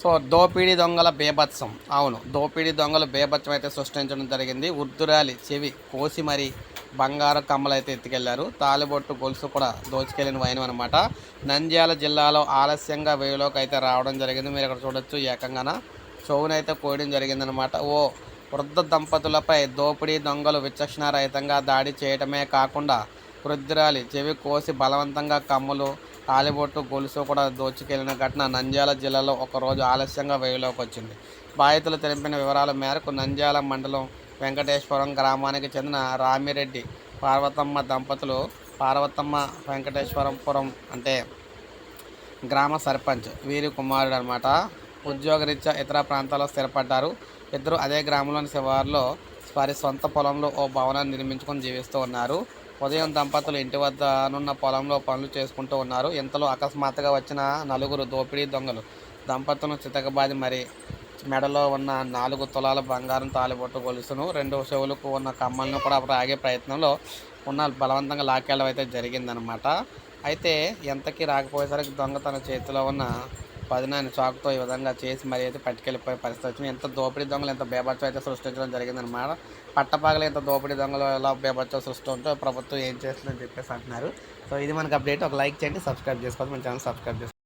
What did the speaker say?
So దోపిడీ దొంగల బేభత్సం. అవును దోపిడీ దొంగల బేభత్సం అయితే సృష్టించడం జరిగింది. ఉర్దురాలి చెవి కోసి మరి బంగారు కమ్మలు అయితే ఎత్తుకెళ్ళారు. తాలిబొట్టు గొలుసు కూడా దోచుకెళ్ళిన వైనం అనమాట నంద్యాల జిల్లాలో ఆలస్యంగా వేలోకి అయితే రావడం జరిగింది. మీరు ఇక్కడ చూడొచ్చు ఏకంగాన. చెవునైతే కోయడం జరిగిందనమాట ఓ వృద్ధ దంపతులపై దోపిడీ దొంగలు విచక్షణారహితంగా దాడి చేయటమే కాకుండా వృద్ధురాలి చెవి కోసి బలవంతంగా కమ్ములు తాలిబొట్టు గొలుసు కూడా దోచుకెళ్ళిన ఘటన నంద్యాల జిల్లాలో ఒకరోజు ఆలస్యంగా వెలుగులోకి వచ్చింది. బాధితులు తెలిపిన వివరాల మేరకు నంద్యాల మండలం వెంకటేశ్వరం గ్రామానికి చెందిన రామిరెడ్డి పార్వతమ్మ దంపతులు పార్వతమ్మ వెంకటేశ్వరంపురం అంటే గ్రామ సర్పంచ్ వీరి కుమారుడు అనమాట ఉద్యోగరీత్యా ఇతర ప్రాంతాల్లో స్థిరపడ్డారు. ఇద్దరు అదే గ్రామంలోని శివారులో వారి సొంత పొలంలో ఓ భవనాన్ని నిర్మించుకొని జీవిస్తూ ఉన్నారు. ఉదయం దంపతులు ఇంటి వద్ద నున్న పొలంలో పనులు చేసుకుంటూ ఉన్నారు. ఇంతలో అకస్మాత్తుగా వచ్చిన నలుగురు దోపిడీ దొంగలు. దంపతులను చితకబాది మరి మెడలో ఉన్న నాలుగు తులాల బంగారం తాలిబొట్టు గొలుసును రెండు చెవులకు ఉన్న కమ్మలను కూడా రాగే ప్రయత్నంలో ఉన్న బలవంతంగా లాక్కెళ్ళడం అయితే జరిగిందనమాట అయితే ఎంతకీ రాకపోయేసరికి దొంగ తన చేతిలో ఉన్న పదినాన్ని చాకుతో ఈ విధంగా చేసి మరి అయితే పట్టుకెళ్ళిపోయే పరిస్థితి వచ్చింది. ఎంత దోపిడీ దొంగలు ఎంత బేబచ్చం అయితే సృష్టించడం జరిగిందనమాట పట్టపగలు ఎంత దోపిడీ దొంగలు ఎలా బేబచ్చం సృష్టించో ప్రభుత్వం ఏం చేస్తుందని చెప్పేసి అంటున్నారు. సో ఇది మనకి అప్డేట్. ఒక లైక్ చేయండి సబ్స్క్రైబ్ చేసుకోవాలి మన ఛానల్ సబ్స్క్రైబ్ చేసుకోండి.